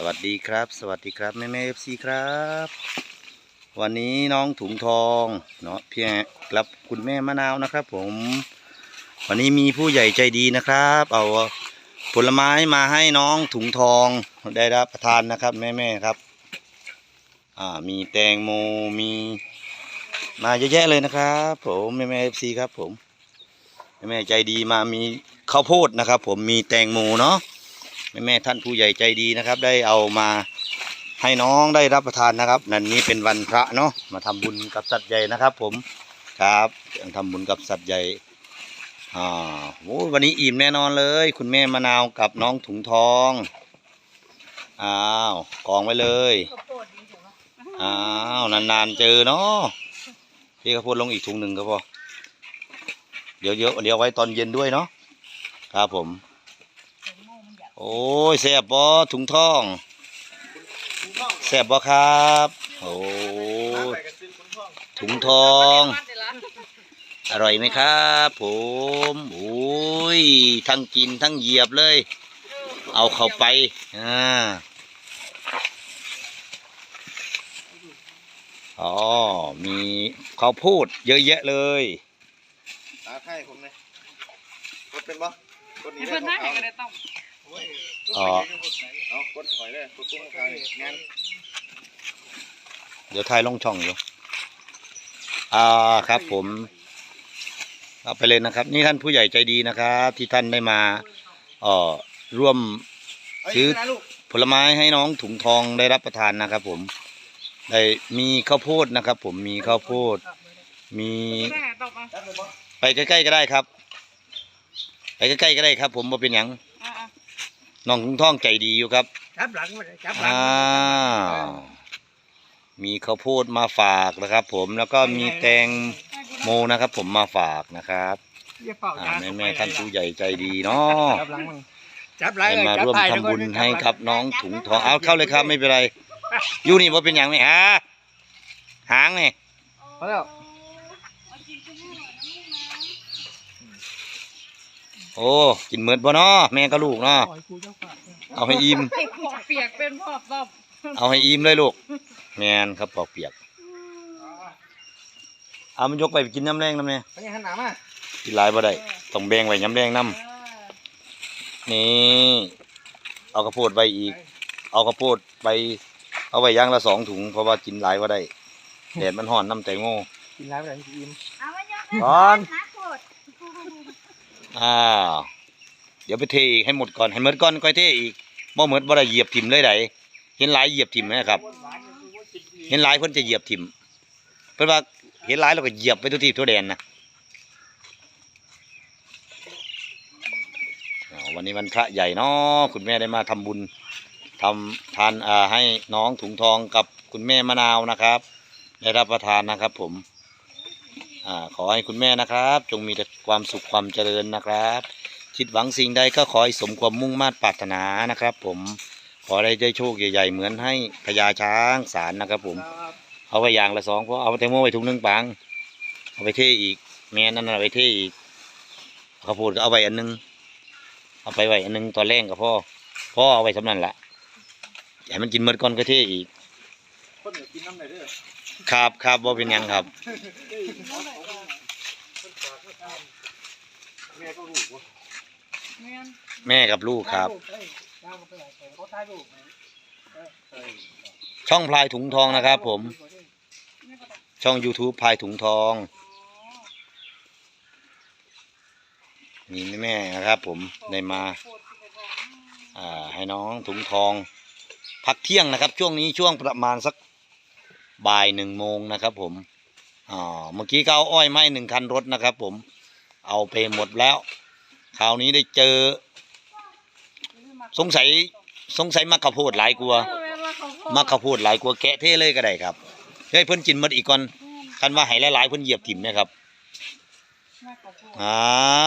สวัสดีครับ สวัสดีครับแม่แม่เอฟซีครับ วันนี้น้องถุงทองเนาะเพียงรับคุณแม่มะนาวนะครับ ผม วันนี้มีผู้ใหญ่ใจดีนะครับ เอาผลไม้มาให้น้องถุงทองได้รับประทานนะครับ แม่แม่ครับ อ่ามีแตงโมมีมาเยอะแยะเลยนะครับ ผมแม่แม่เอฟซีครับ ผมแม่แม่ใจดีมามีข้าวโพดนะครับ ผมมีแตงโมเนาะ แม่แม่ท่านผู้ใหญ่ใจดีนะครับ ได้เอามาให้น้องได้รับประทานนะครับ นันนี้เป็นวันพระเนาะมาทำบุญกับสัตว์ใหญ่นะครับ ผมครับทำบุญกับสัตว์ใหญ่อ่าโอ้วันนี้อิ่มแน่นอนเลย คุณแม่มะนาวกับน้องถุงทองอ้าวกองไว้เลยอ้าวนานๆเจอเนาะพี่ข้าวโพดลงอีกถุงหนึ่งก็พอเดี๋ยวเดี๋ยวเดี๋ยวไว้ตอนเย็นด้วยเนาะครับผม โอ้ยแซ่บบ่ถุงทองแซ่บบ่ครับ โอ้ยถุงทอง อร่อยไหมครับ ผมโอ้ยทั้งกินทั้งเหยียบเลย เอาเข้าไปอ่าอ๋อ มีข้าวโพดเยอะแยะเลยตาไข่ผมเลยกดเป็นบ่กดนี่ให้ได้เพิ่นขหน้าองให้เขาก็ได้ต้ อ๋อเอากดหอยเลยกดตุ้งเขานี่งานเดี๋ยวถ่ายลงช่องอยู่อ่าครับผมเอาไปเลยนะครับ นี่ท่านผู้ใหญ่ใจดีนะครับที่ท่านได้มาเอ่อร่วมซื้อผลไม้ให้น้องถุงทองได้รับประทานนะครับ ผม ได้มีข้าวโพดนะครับ ผมมีข้าวโพด มีไปใกล้ๆก็ได้ครับ ไปใกล้ๆก็ได้ครับ ผมมาเป็นหยังอ่า น้องถุงทองใจดีอยู่ครับ จับหลังมาเลยจับหลังอ้าวมีข้าวโพดมาฝากนะครับ ผมแล้วก็มีแตงโมนะครับ ผมมาฝากนะครับอย่าเป่าอ่าตาแม่แม่ๆท่านผู้ใหญ่ใจดีเนาะจับหลังมึงจับหลังได้เลยมาจับร่วมท้ายทำบุญแล้วก็ให้จัหลังกับน้องถุงทองเอาเข้าเลยครับไม่เป็นไรอยู่นี่ว่าเป็นอย่างไหมฮะหางนี่ พอแล้ว โอ้กินเหมือนบ่เนาะแม่กับลูกเนาะปล่อยกูเจ้าฝากเอาให้อิ่มให้ปอกเปียกเป็นพอบรอบเอาให้อิ่มเลยลูก แมนครับปอกเปียกเอามันยกไปกินน้ำแรงน้ำเนี่ยไปยังหันหน้ามากินหลายบ่ได้ต้องแบ่งไว้น้ำแรงน้ำนี่เอาข้าวโพดไว้อีก เอาข้าวโพดไปเอาไว้อย่างละสองถุงเพราะว่ากินหลายว่าได้แดดมันห่อนน้ำแตงโมกินแล้วไปไหนกินเอาไว้ยกก่อนนะโคตร อ้าวเดี๋ยวไปเทอีกให้หมดก่อนให้หมดก่อนค่อยเทอีกบ่หมดบ่ได้เหยียบถิ่มเลยไดเห็นหลายเหยียบถิ่มไหมครับ เห็นหลายเพิ่นจะเหยียบถิ่มเพิ่นว่าเห็นหลายเราก็เหยียบไปทุกทีทั่วแดนนะวันนี้วันพระใหญ่เนาะคุณแม่ได้มาทำบุญทำทานอ่าให้น้องถุงทองกับคุณแม่มะนาวนะครับ ได้รับประทานนะครับผม อ่าขอให้คุณแม่นะครับ จงมีแต่ ความสุขความเจริญนะครับ คิดหวังสิ่งใดก็ขอให้สมความมุ่งมา่ปรารถนานะครับ ผมขอได้ได้โชคใหญ่ ๆ เหมือนให้พญาช้างสารนะครับ ผม เอาไปอย่างละสองเพราะเอาแตงโมไปถุงหนึ่งปังเอาไปเทอีกแม่นั่นเอาไปเทอีกข้าวโพดก็เอาไปอันหนึงเอาไปไว้อันหนึงตอนแรกกับพ่อพ่อเอาไปสำนันละอย่าให้มันกินหมดก่อนก็เทอีกคนเดี๋ยวกินน้ำไหนเด้อครับครับบ่เป็นหยังครับ แม่ก็รู้ว่าแม่นแม่กับลูกครับย่างไปไหนเขาถ่ายรูปช่องพลายถุงทองนะครับ ผมช่อง YouTube พลายถุงทองนี่แม่ๆนะครับผมได้มาอ่าให้น้องถุงทอง พักเที่ยงนะครับ ช่วงนี้ช่วงประมาณสักบ่ายหนึ่งโมงนะครับ ผมอ่าเมื่อกี้ก็เอาอ้อยไม้หนึ่งคันรถนะครับ ผม เอาไปหมดแล้ว คราวนี้ได้เจอ สงสัยสงสัยมักข้าวโพดหลายกลัวม่ว่าเขาพ่อมักข้าวโพดหลายกลัวแกะเท่เลยก็ได้ครับเฮ้ยเพิ่นกินหมดอีกก่อนคันว่าให้หลายๆเพิ่นเหยียบถิ่มนะครับอ้า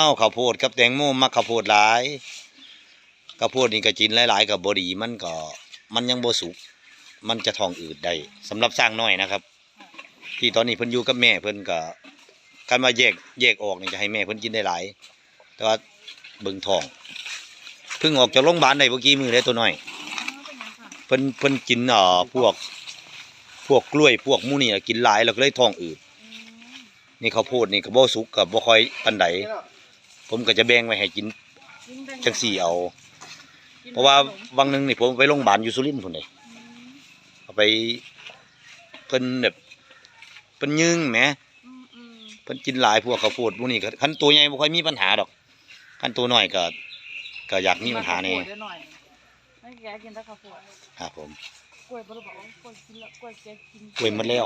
วข้าวโพดกับแตงโมมักข้าวโพดหลายข้าวโพดนี่ก็กินหลายๆกับบดีมันก็ มันยังบ่สุกมันจะทองอืดได้สำหรับสร้างน้อยนะครับ ที่ตอนนี้เพิ่นอยู่กับแม่เพิ่นก็ คันว่าแยกแยกออกนี่จะให้แม่เพิ่นกินได้หลาย แต่ว่าเบิ่งท้องเพิ่งออกจากโรงพยาบาลได้เมื่อกี้มือได้ตัวน้อยเพิ่นเพิ่นกินเอ่อพวก พวกกล้วยพวกหมูนี่อะกินหลายแล้วก็เลยท้องอืดอืมนี่ข้าวโพดนี่ก็บ่สุกก็บ่ค่อยปานใดนี่เนาะผมก็จะแบ่งไว้ให้กินกินแบ่จังสี่เอากินเพราะว่าขนมวังหนึงนี่ผมไปโรงพยาบาลอยู่สุรินทร์พุ่นนี่อืมเอาไปเพิ่นแบบเพิ่นยึงแหมอืมอืม เพิ่นกินหลายพวกข้าวโพดพวกนี้ก็คันตัวใหญ่บ่ค่อยมีปัญหาดอกคันตัวน้อยก็ก็อยากมีปัญหาแน่ข้วโพดเดี๋ยวหน่อยให้แกกินแต่ข้าวโพดครับผมกล้วยบ่ได้บอกว่ากล้วยกินแล้วกล้วยแกกินกล้วยหมดแล้ว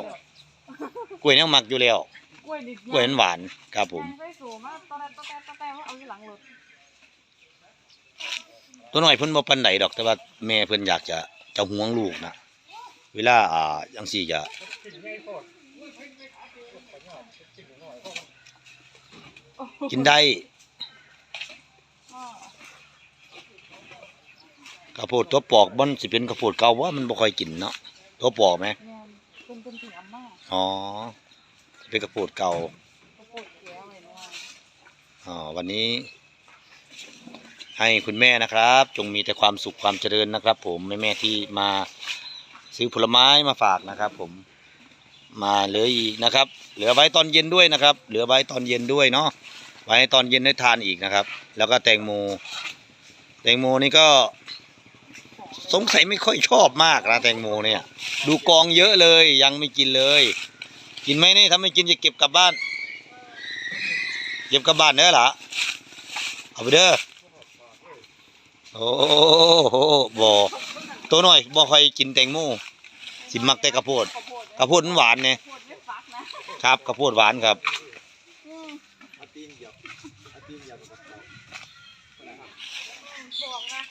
กล้วยแนวมักอยู่แล้วกล้วยดิบกล้วยหวานๆครับผมแกงใส่สูงมากตอนแรกตอนแรกตอนแรกว่าเอาอยู่หลังรถตัวน้อยเพิ่นบ่ปานใดดอกแต่ว่าแม่เพิ่นอยากจะจะห่วงลูกนะเวลาอ่าจังซี่จะ กินง่ายโคตร กินได้อ้อข้าวโพดตัวปอกมันสิเป็นข้าวโพดเก่าว่ามันบ่ค่อยกินเนาะตัวปอกไหมแม่นเป็นเป็นถึงอาม่าอ๋อเป็นข้าวโพดเก่าข้าวโพดแกไว้เนาะอ๋อวันนี้ ให้คุณแม่นะครับ จงมีแต่ความสุขความเจริญนะครับ ผมแม่แม่ๆที่มาซื้อผลไม้มาฝากนะครับ ผม มาเหลืออีกนะครับ เหลือไว้ตอนเย็นด้วยนะครับ เหลือไว้ตอนเย็นด้วยเนาะไว้ตอนเย็นได้ทานอีกนะครับ แล้วก็แตงโมแตงโมนี่ก็ สงสัยไม่ค่อยชอบมากนะแตงโมเนี่ย ดูกองเยอะเลยยังไม่กินเลย กินไหมนี่ถ้าไม่กินจะเก็บกลับบ้าน เก็บกลับบ้านเด้อล่ะเอาไปเด้อโอ้โหบ่ตัวน้อยบ่ค่อยกินแตงโมสิมักแต่กระโพด ข้าวโพดกระโพดมันหวานเนี่ยข้าวโพดไม่ฟักนะครับกระโพดหวานครับ อืมเอาตีนเหยียบเอาตีนเหยียบกับเขาบอกนะ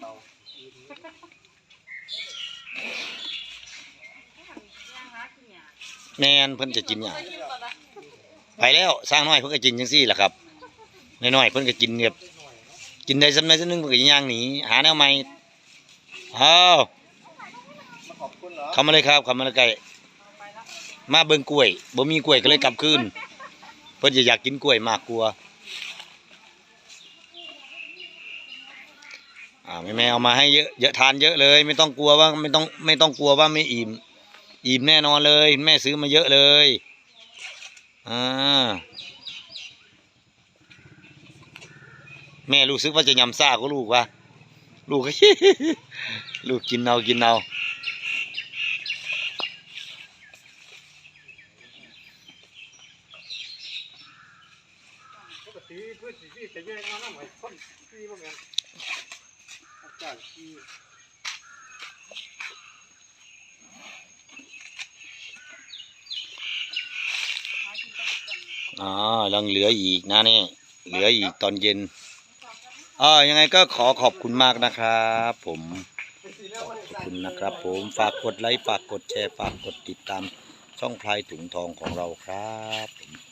เราแม่นเพิ่นจะกินหยังไปแล้วสร้างน้อยเพิ่นก็กินจังซี่แหละครับน้อยๆเพิ่นก็กินแบบกินได้สำใดสำหนึงเพิ่นก็ย่างหนีหาแนวใหม่ อ้าวมาขอบคุณเหรอเข้ามาเลยครับเข้ามาเลยไก่มาเบิ่งกล้วยบ่มีกล้วยก็เลยกลับคืนเพิ่นจะอยากกินกล้วยมากกลัวอ่าแม่แม่เอามาให้เยอะเยอะทานเยอะเลย ไม่ต้องกลัวว่าไม่ต้องไม่ต้องกลัวว่าไม่อิ่มอิ่มแน่นอนเลย แม่ซื้อมาเยอะเลยอ่าแม่รู้สึกว่าจะยำซ่าก็ลูกวะ ลูก ลูกกินเอากินเอาอ๋อลังเหลืออีกนะเนี่ยเหลืออีกตอนเย็น อ่ายังไงก็ขอขอบคุณมากนะครับผมขอบคุณนะครับผมฝากกดไลค์ฝากกดแชร์ฝากกดติดตามช่องพลายถุงทองของเราครับ